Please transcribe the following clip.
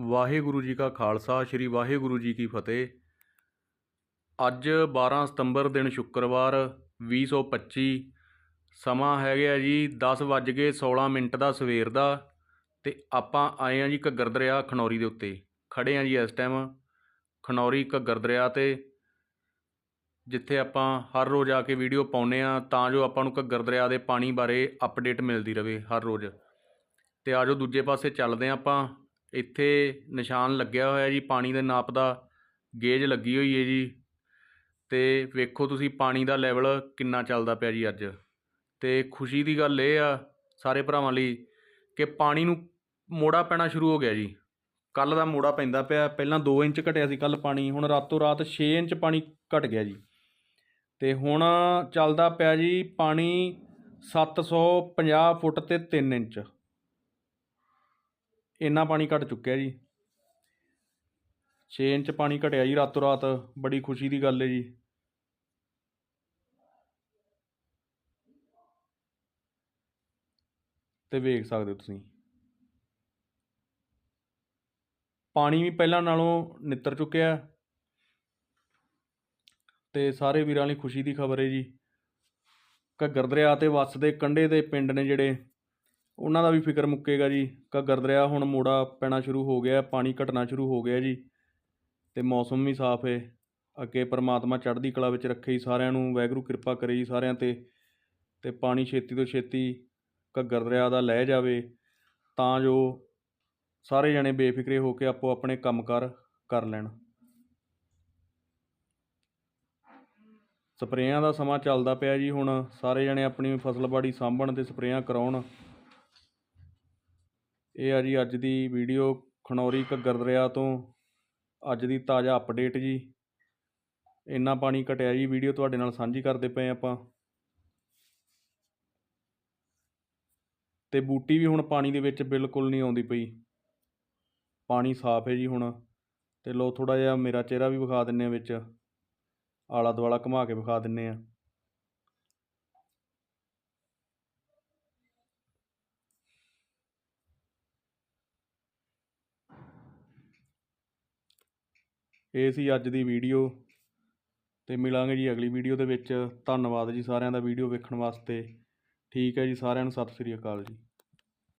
ਵਾਹਿਗੁਰੂ ਜੀ ਕਾ ਖਾਲਸਾ, ਸ੍ਰੀ ਵਾਹਿਗੁਰੂ ਜੀ ਕੀ ਫਤਿਹ। ਅੱਜ 12 ਸਤੰਬਰ ਦਿਨ ਸ਼ੁੱਕਰਵਾਰ 2025 ਸਮਾਂ ਹੈਗਾ ਜੀ 10 ਵੱਜ ਕੇ 16 ਮਿੰਟ ਦਾ ਸਵੇਰ ਦਾ ਤੇ ਆਪਾਂ ਆਏ ਆ ਜੀ ਘੱਗਰ ਦਰਿਆ ਖਨੌਰੀ ਦੇ ਉੱਤੇ। ਖੜੇ ਆ ਜੀ ਇਸ ਟਾਈਮ ਖਨੌਰੀ ਘੱਗਰ ਦਰਿਆ ਤੇ, ਜਿੱਥੇ ਆਪਾਂ ਹਰ ਰੋਜ਼ ਆ ਕੇ ਵੀਡੀਓ ਪਾਉਂਦੇ ਆ ਤਾਂ ਜੋ ਆਪਾਂ ਨੂੰ ਘੱਗਰ ਦਰਿਆ ਦੇ ਪਾਣੀ ਬਾਰੇ ਅਪਡੇਟ ਮਿਲਦੀ ਰਹੇ ਹਰ ਰੋਜ਼। ਤੇ ਆਜੋ ਦੂਜੇ ਪਾਸੇ ਚੱਲਦੇ ਹਾਂ ਆਪਾਂ। ਇੱਥੇ ਨਿਸ਼ਾਨ ਲੱਗਿਆ ਹੋਇਆ ਜੀ, ਪਾਣੀ ਦੇ ਨਾਪ ਦਾ ਗੇਜ ਲੱਗੀ ਹੋਈ ਹੈ ਜੀ। ਅਤੇ ਵੇਖੋ ਤੁਸੀਂ ਪਾਣੀ ਦਾ ਲੈਵਲ ਕਿੰਨਾ ਚੱਲਦਾ ਪਿਆ ਜੀ ਅੱਜ। ਅਤੇ ਖੁਸ਼ੀ ਦੀ ਗੱਲ ਇਹ ਆ ਸਾਰੇ ਭਰਾਵਾਂ ਲਈ ਕਿ ਪਾਣੀ ਨੂੰ ਮੋੜਾ ਪੈਣਾ ਸ਼ੁਰੂ ਹੋ ਗਿਆ ਜੀ। ਕੱਲ ਦਾ ਮੋੜਾ ਪੈਂਦਾ ਪਿਆ, ਪਹਿਲਾਂ 2 ਇੰਚ ਘਟਿਆ ਸੀ ਕੱਲ ਪਾਣੀ, ਹੁਣ ਰਾਤੋਂ ਰਾਤ 6 ਇੰਚ ਪਾਣੀ ਘਟ ਗਿਆ ਜੀ। ਤੇ ਹੁਣ ਚੱਲਦਾ ਪਿਆ ਜੀ ਪਾਣੀ 750 ਫੁੱਟ ਤੇ 3 ਇੰਚ। ਇੰਨਾ ਪਾਣੀ ਘਟ ਚੁੱਕਿਆ ਜੀ। 6 ਇੰਚ ਪਾਣੀ ਘਟਿਆ ਜੀ ਰਾਤੋਂ ਰਾਤ ਬੜੀ ਖੁਸ਼ੀ ਦੀ ਗੱਲ ਹੈ ਜੀ। ਤੇ ਵੇਖ ਸਕਦੇ ਹੋ ਤੁਸੀਂ। ਪਾਣੀ ਵੀ ਪਹਿਲਾਂ ਨਾਲੋਂ ਨਿੱਤਰ ਚੁੱਕਿਆ। ਤੇ ਸਾਰੇ ਵੀਰਾਂ ਲਈ ਖੁਸ਼ੀ ਦੀ ਖਬਰ ਹੈ ਜੀ। ਘੱਗਰ ਦਰਿਆ ਤੇ ਵੱਸਦੇ ਕੰਢੇ ਦੇ ਪਿੰਡ ਨੇ ਜਿਹੜੇ ਉਹਨਾਂ ਦਾ ਵੀ ਫਿਕਰ ਮੁੱਕੇਗਾ ਜੀ। ਘੱਗਰ ਦਰਿਆ ਹੁਣ ਮੋੜਾ ਪੈਣਾ ਸ਼ੁਰੂ ਹੋ ਗਿਆ, ਪਾਣੀ ਘਟਣਾ ਸ਼ੁਰੂ ਹੋ ਗਿਆ ਜੀ। ਅਤੇ ਮੌਸਮ ਵੀ ਸਾਫ਼ ਹੈ ਅੱਗੇ ਪਰਮਾਤਮਾ ਚੜ੍ਹਦੀ ਕਲਾ ਵਿੱਚ ਰੱਖੇ ਜੀ ਸਾਰਿਆਂ ਨੂੰ, ਵਾਹਿਗੁਰੂ ਕਿਰਪਾ ਕਰੇ ਜੀ ਸਾਰਿਆਂ ਤੇ। ਅਤੇ ਪਾਣੀ ਛੇਤੀ ਤੋਂ ਛੇਤੀ ਘੱਗਰ ਦਰਿਆ ਦਾ ਲਹਿ ਜਾਵੇ, ਤਾਂ ਜੋ ਸਾਰੇ ਜਣੇ ਬੇਫਿਕਰੇ ਹੋ ਕੇ ਆਪੋ ਆਪਣੇ ਕੰਮਕਾਰ ਕਰ ਲੈਣ। ਸਪਰੇਆਂ ਦਾ ਸਮਾਂ ਚੱਲਦਾ ਪਿਆ ਜੀ ਹੁਣ। ਸਾਰੇ ਜਣੇ ਆਪਣੀ ਫਸਲਬਾੜੀ ਸਾਂਭਣ ਤੇ ਸਪਰੇਆਂ ਕਰਾਉਣ। ਇਹ ਆ ਜੀ ਅੱਜ ਦੀ ਵੀਡੀਓ ਖਨੌਰੀ ਘੱਗਰ ਦਰਿਆ ਤੋਂ। ਅੱਜ ਦੀ ਤਾਜ਼ਾ ਅਪਡੇਟ ਜੀ। ਇੰਨਾ ਪਾਣੀ ਘਟਿਆ ਜੀ, ਵੀਡੀਓ ਤੁਹਾਡੇ ਨਾਲ ਸਾਂਝੀ ਕਰਦੇ ਪਏ ਆਪਾਂ। ਤੇ ਬੂਟੀ ਵੀ ਹੁਣ ਪਾਣੀ ਦੇ ਵਿੱਚ ਬਿਲਕੁਲ ਨਹੀਂ ਆਉਂਦੀ ਪਈ। ਪਾਣੀ ਸਾਫ਼ ਹੈ ਜੀ ਹੁਣ। ਤੇ ਲੋ ਥੋੜਾ ਜਿਹਾ ਮੇਰਾ ਚਿਹਰਾ ਵੀ ਵਿਖਾ ਦਿੰਨੇ ਆ ਵਿੱਚ। ਆਲਾ ਦੁਆਲਾ ਘੁਮਾ ਕੇ ਵਿਖਾ ਦਿੰਨੇ ਆ ਇਹ ਸੀ ਅੱਜ ਦੀ ਵੀਡੀਓ ਤੇ ਮਿਲਾਂਗੇ ਜੀ ਅਗਲੀ ਵੀਡੀਓ ਦੇ ਵਿੱਚ। ਧੰਨਵਾਦ ਜੀ ਸਾਰਿਆਂ ਦਾ ਵੀਡੀਓ ਵੇਖਣ ਵਾਸਤੇ। ਠੀਕ ਹੈ ਜੀ, ਸਾਰਿਆਂ ਨੂੰ ਸਤਿ ਸ੍ਰੀ ਅਕਾਲ ਜੀ।